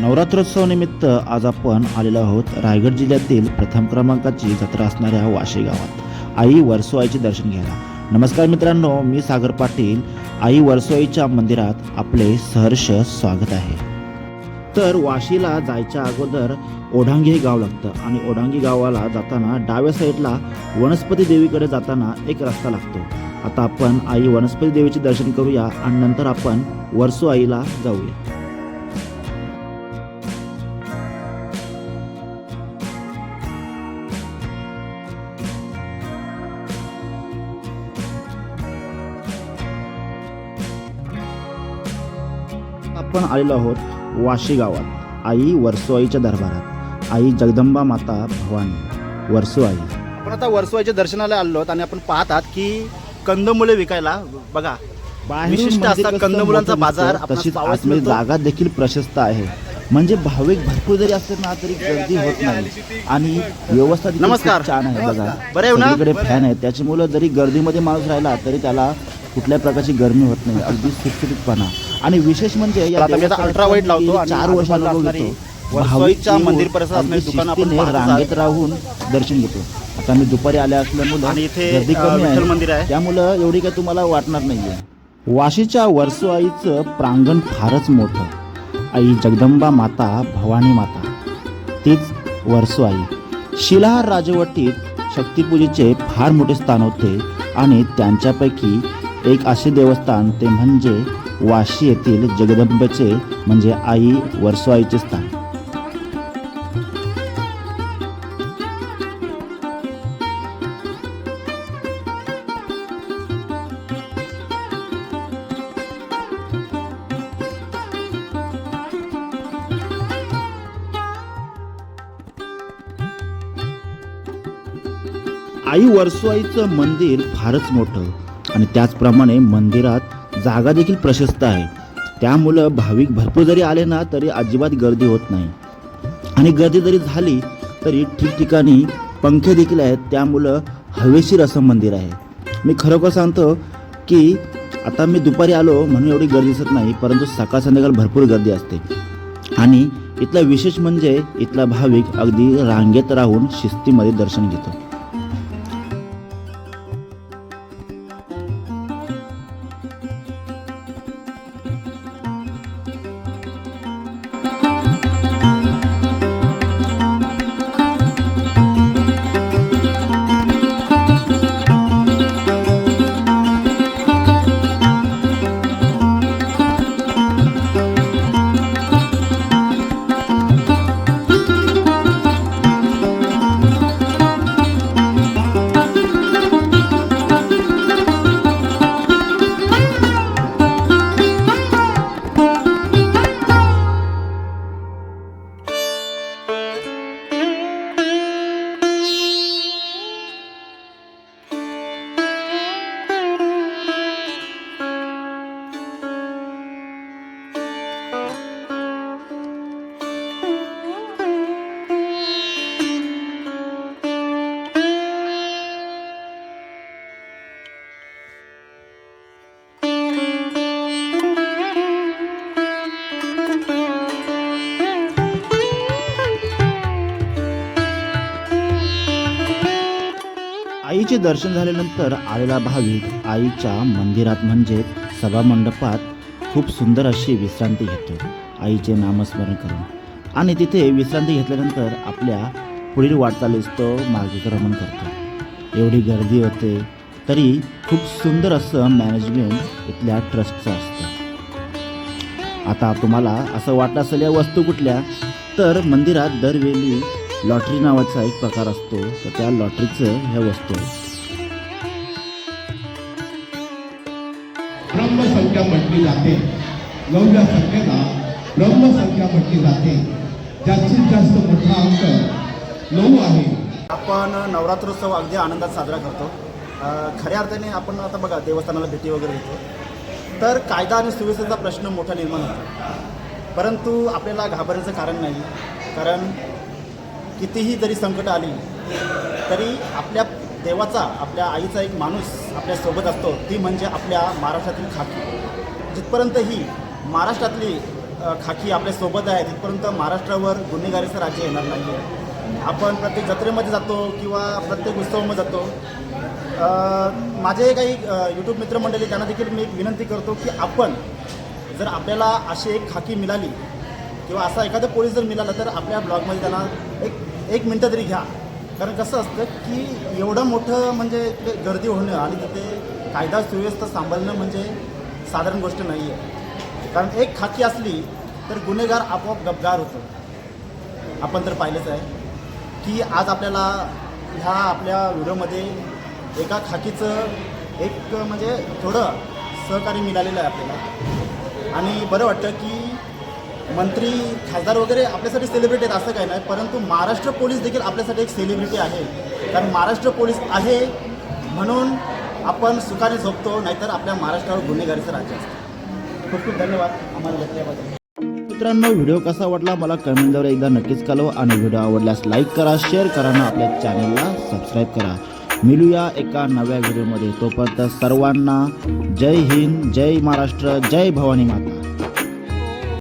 नवरात्रोत्सवानिमित्त आज आपण आलेलो आहोत रायगड जिल्ह्यातील प्रथम क्रमांकाची जत्रा असणाऱ्या वाशी गावात. आई वर्सोआईचे दर्शन घ्यायला. नमस्कार मित्रांनो मी सागर पाटील. आई वर्सोआईच्या मंदिरात आपले सहर्ष स्वागत आहे. तर वाशीला जायच्या अगोदर ओढांगी हे गाव लागतं आणि ओढांगी गावाला जाताना डाव्या साईडला वनस्पती देवीकडे जाताना एक रस्ता लागतो. आता आपण आई वनस्पती देवीचे दर्शन करूया आणि नंतर आपण वर्सो आईला जाऊया. आपण आलेलो आहोत वाशी गावात. आई वर्सोआईच्या दरबारात. आई जगदंबा माता भवानी. वर्सोआई. आपण आता वर्सवाच्या दर्शनाला आलो आहोत आणि आपण पाहतात की कंदमुळे विकायला बघा विशिष्ट असा कंदमुलांचा बाजार तशीच आतमध्ये. जागा देखील प्रशस्त आहे. म्हणजे भाविक भरपूर जरी असले ना तरी गर्दी होत नाही. आणि व्यवस्था नमस्कार. छान आहे बघा? सगळीकडे फॅन आहेत. त्याच्यामुळे जरी गर्दीमध्ये माणूस राहिला तरी त्याला कुठल्या प्रकारची गरमी होत नाही. अगदी सुटसुटीतपणा. आणि विशेष म्हणजे अल्ट्रा वाईट लावतो चार आजूबाजूला वर्ष अनुभव असणारी घेतो वर्सोईच्या भाविक मंदिर परिसरात. रांगेत राहून दर्शन घेतो. आता मी दुपारी आले असल्यामुळे आणि इथे, गर्दी अ, कमी विठ्ठल मंदिर आहे. आहे. त्यामुळं एवढी काही तुम्हाला वाटणार नाहीये. वाशीच्या वर्सोआईचं प्रांगण फारच मोठं आई जगदंबा माता भवानी माता. तीच वर्सोआई. शिलाहार राजवटीत शक्तिपूजेचे फार मोठे स्थान होते आणि त्यांच्यापैकी एक असे देवस्थान ते म्हणजे वाशी येथील जगदंबेचे म्हणजे आई वर्सोआईचे स्थान. आई वर्सोआईचं मंदिर फारच मोठं आणि त्याचप्रमाणे मंदिरात जागा देखील प्रशस्त आहे. त्यामुळं भाविक भरपूर जरी आले ना तरी अजिबात गर्दी होत नाही. आणि गर्दी जरी झाली तरी ठिकठिकाणी पंखे देखील आहेत. त्यामुळं हवेशीर असं मंदिर आहे. मी खरोखर सांगतो की आता मी दुपारी आलो म्हणून एवढी गर्दी दिसत नाही परंतु सकाळ संध्याकाळ भरपूर गर्दी असते. आणि इथला विशेष म्हणजे इथला भाविक अगदी रांगेत राहून शिस्तीमध्ये दर्शन घेतो. दर्शन झाल्यानंतर आलेला भाविक आईच्या मंदिरात म्हणजे सभामंडपात खूप सुंदर अशी विश्रांती घेतो. आईचे नामस्मरण करून. आणि तिथे विश्रांती घेतल्यानंतर आपल्या पुढील वाटचालीस तो मार्गक्रमण करतो. एवढी गर्दी होते तरी खूप सुंदर असं मॅनेजमेंट इथल्या ट्रस्टचं असतं. आता तुम्हाला असं वाटलं असेल या वस्तू कुठल्या तर मंदिरात दरवेळी लॉटरी नावाचा एक प्रकार असतो तर त्या लॉटरीचं ह्या वस्तू संख्या म्हटली जाते. नवव्या संख्येला ब्रह्मसंख्या म्हटली जाते. जास्तीत जास्त मोठा अंक नऊ आहे. आपण नवरात्रोत्सव अगदी आनंदात साजरा करतो. खऱ्या अर्थाने आपण आता बघा देवस्थानाला भेटी वगैरे देतो तर कायदा आणि सुव्यवस्थेचा प्रश्न मोठा निर्माण होतो. परंतु आपल्याला घाबरायचं कारण नाही. कारण कितीही जरी संकट आली तरी आपल्या देवाचा आपल्या आईचा एक माणूस आपल्यासोबत असतो ती म्हणजे आपल्या महाराष्ट्रातील खाकी. जिथपर्यंत ही महाराष्ट्रातली खाकी आपल्यासोबत आहे तिथपर्यंत महाराष्ट्रावर गुन्हेगारीचं राज्य येणार नाही आहे आपण प्रत्येक जत्रेमध्ये जातो किंवा प्रत्येक उत्सवामध्ये जातो. माझे काही यूट्यूब मित्रमंडळी त्यांना देखील मी एक विनंती करतो की आपण जर आपल्याला अशी एक खाकी मिळाली किंवा असा एखादा पोलीस जर मिळाला तर आपल्या ब्लॉगमध्ये त्यांना एक एक मिनटं तरी घ्या. कारण कसं असतं की एवढं मोठं म्हणजे तिथे गर्दी होणं आणि तिथे कायदा सुव्यवस्था सांभाळणं म्हणजे साधारण गोष्ट नाही आहे कारण एक खाकी असली तर गुन्हेगार आपोआप गपगार होतो. आपण तर पाहिलंच आहे की आज आपल्याला ह्या आपल्या व्हिडिओमध्ये एका खाकीचं एक म्हणजे थोडं सहकार्य मिळालेलं आहे आपल्याला. आणि बरं वाटतं की मंत्री खासदार वगैरे आपल्यासाठी सेलिब्रिटी आहेत असं काही नाही परंतु महाराष्ट्र पोलीस देखील आपल्यासाठी एक सेलिब्रिटी आहे. कारण महाराष्ट्र पोलीस आहे म्हणून आपण सुखाने झोपतो नाहीतर आपल्या महाराष्ट्रावर गुन्हेगारीचं राज्य असतं. खूप खूप धन्यवाद. आम्हाला भेटल्याबद्दल मित्रांनो व्हिडिओ कसा वाटला मला कमेंटद्वारे एकदा नक्कीच कळवा आणि व्हिडिओ आवडल्यास लाईक करा शेअर करा आणि आपल्या चॅनलला सबस्क्राईब करा. मिलूया एका नव्या व्हिडिओमध्ये. तोपर्यंत सर्वांना जय हिंद जय महाराष्ट्र जय भवानी माता.